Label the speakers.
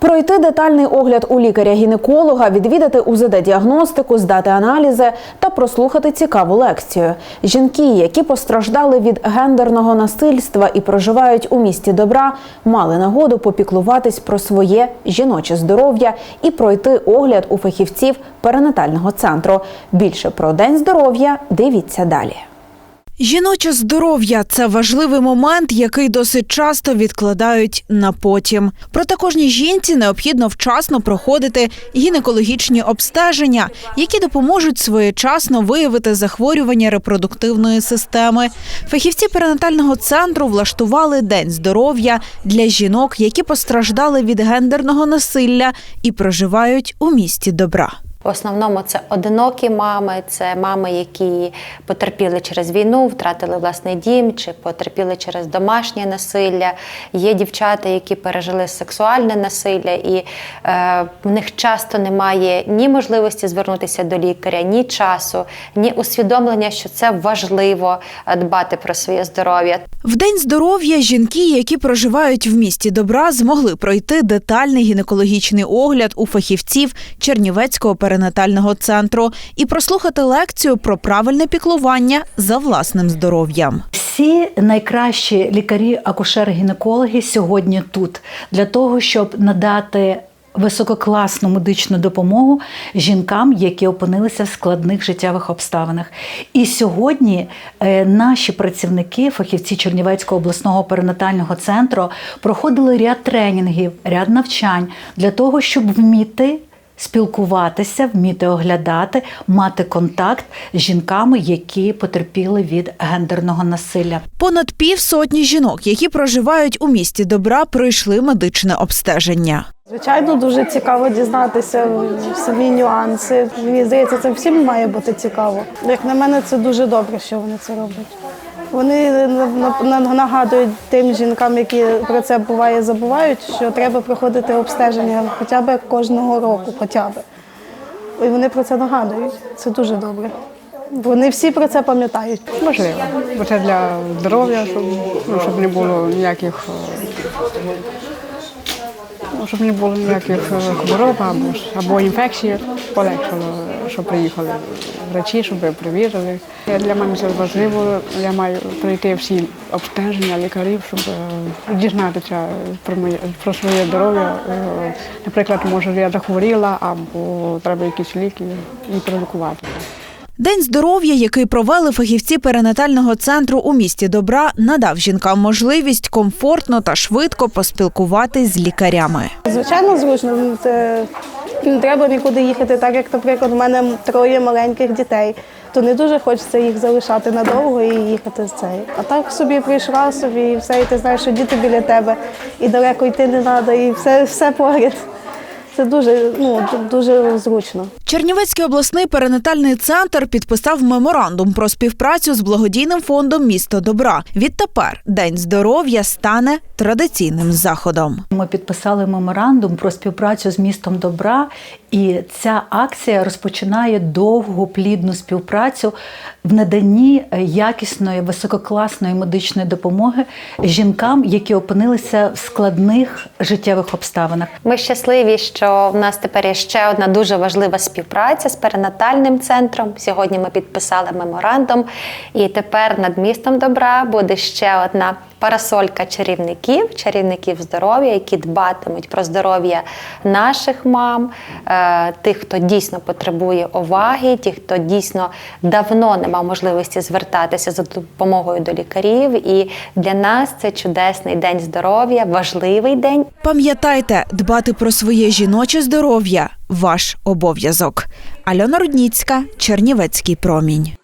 Speaker 1: Пройти детальний огляд у лікаря-гінеколога, відвідати УЗД-діагностику, здати аналізи та прослухати цікаву лекцію. Жінки, які постраждали від гендерного насильства і проживають у місті добра, мали нагоду попіклуватись про своє жіноче здоров'я і пройти огляд у фахівців перинатального центру. Більше про день здоров'я дивіться далі. Жіноче здоров'я це важливий момент, який досить часто відкладають на потім. Проте кожній жінці необхідно вчасно проходити гінекологічні обстеження, які допоможуть своєчасно виявити захворювання репродуктивної системи. Фахівці перинатального центру влаштували день здоров'я для жінок, які постраждали від гендерного насилля і проживають у місті добра.
Speaker 2: В основному це одинокі мами, це мами, які потерпіли через війну, втратили власний дім чи потерпіли через домашнє насилля. Є дівчата, які пережили сексуальне насилля, і е, в них часто немає ні можливості звернутися до лікаря, ні часу, ні усвідомлення, що це важливо е, дбати про своє здоров'я.
Speaker 1: В день здоров'я жінки, які проживають в місті добра, змогли пройти детальний гінекологічний огляд у фахівців Чернівецького перинатального центру і прослухати лекцію про правильне піклування за власним здоров'ям.
Speaker 3: Всі найкращі лікарі, акушери, гінекологи сьогодні тут для того, щоб надати висококласну медичну допомогу жінкам, які опинилися в складних життєвих обставинах. І сьогодні е, наші працівники, фахівці Чернівецького обласного перинатального центру, проходили ряд тренінгів, ряд навчань для того, щоб вміти. Спілкуватися, вміти оглядати, мати контакт з жінками, які потерпіли від гендерного насилля.
Speaker 1: Понад півсотні жінок, які проживають у місті добра, пройшли медичне обстеження.
Speaker 4: Звичайно, дуже цікаво дізнатися самі нюанси. Мені здається, це всім має бути цікаво. Як на мене, це дуже добре, що вони це роблять. Вони на- на- нагадують тим жінкам, які про це буває забувають, що треба проходити обстеження хоча б кожного року, хоча б. І вони про це нагадують. Це дуже добре. Вони всі про це пам'ятають.
Speaker 5: Можливо, бо це для здоров'я, щоб, ну, щоб не було ніяких е, ну, щоб не було ніяких е, хвороб або, або інфекцій, полегшало, щоб приїхали врачі, щоб перевірили. Я- Для мене це важливо, я маю пройти всі обстеження лікарів, щоб е, дізнатися про моє про своє здоров'я. Е, Наприклад, може я захворіла або треба якісь ліки і пролікувати.
Speaker 1: День здоров'я, який провели фахівці перинатального центру у місті добра, надав жінкам можливість комфортно та швидко поспілкуватись з лікарями.
Speaker 4: Звичайно, зручно. Це не треба нікуди їхати, так як, наприклад, у мене троє маленьких дітей, то не дуже хочеться їх залишати надовго і їхати з цей. А так собі прийшла собі і все, і ти знаєш, що діти біля тебе, і далеко йти не треба, і все, все поряд. Це дуже, ну, дуже зручно.
Speaker 1: Чернівецький обласний перинатальний центр підписав меморандум про співпрацю з благодійним фондом Місто добра. Відтепер День здоров'я стане традиційним заходом.
Speaker 3: Ми підписали меморандум про співпрацю з містом добра, і ця акція розпочинає довгу плідну співпрацю в наданні якісної висококласної медичної допомоги жінкам, які опинилися в складних життєвих обставинах.
Speaker 2: Ми щасливі, що в нас тепер є ще одна дуже важлива співпраця з перинатальним центром. Сьогодні ми підписали меморандум, і тепер над містом добра буде ще одна парасолька чарівників, чарівників здоров'я, які дбатимуть про здоров'я наших мам, е, тих, хто дійсно потребує уваги, тих, хто дійсно давно не мав можливості звертатися за допомогою до лікарів. І для нас це чудесний день здоров'я, важливий день.
Speaker 1: Пам'ятайте, дбати про своє жіноче здоров'я ваш обов'язок. Альона Рудніцька, Чернівецький промінь.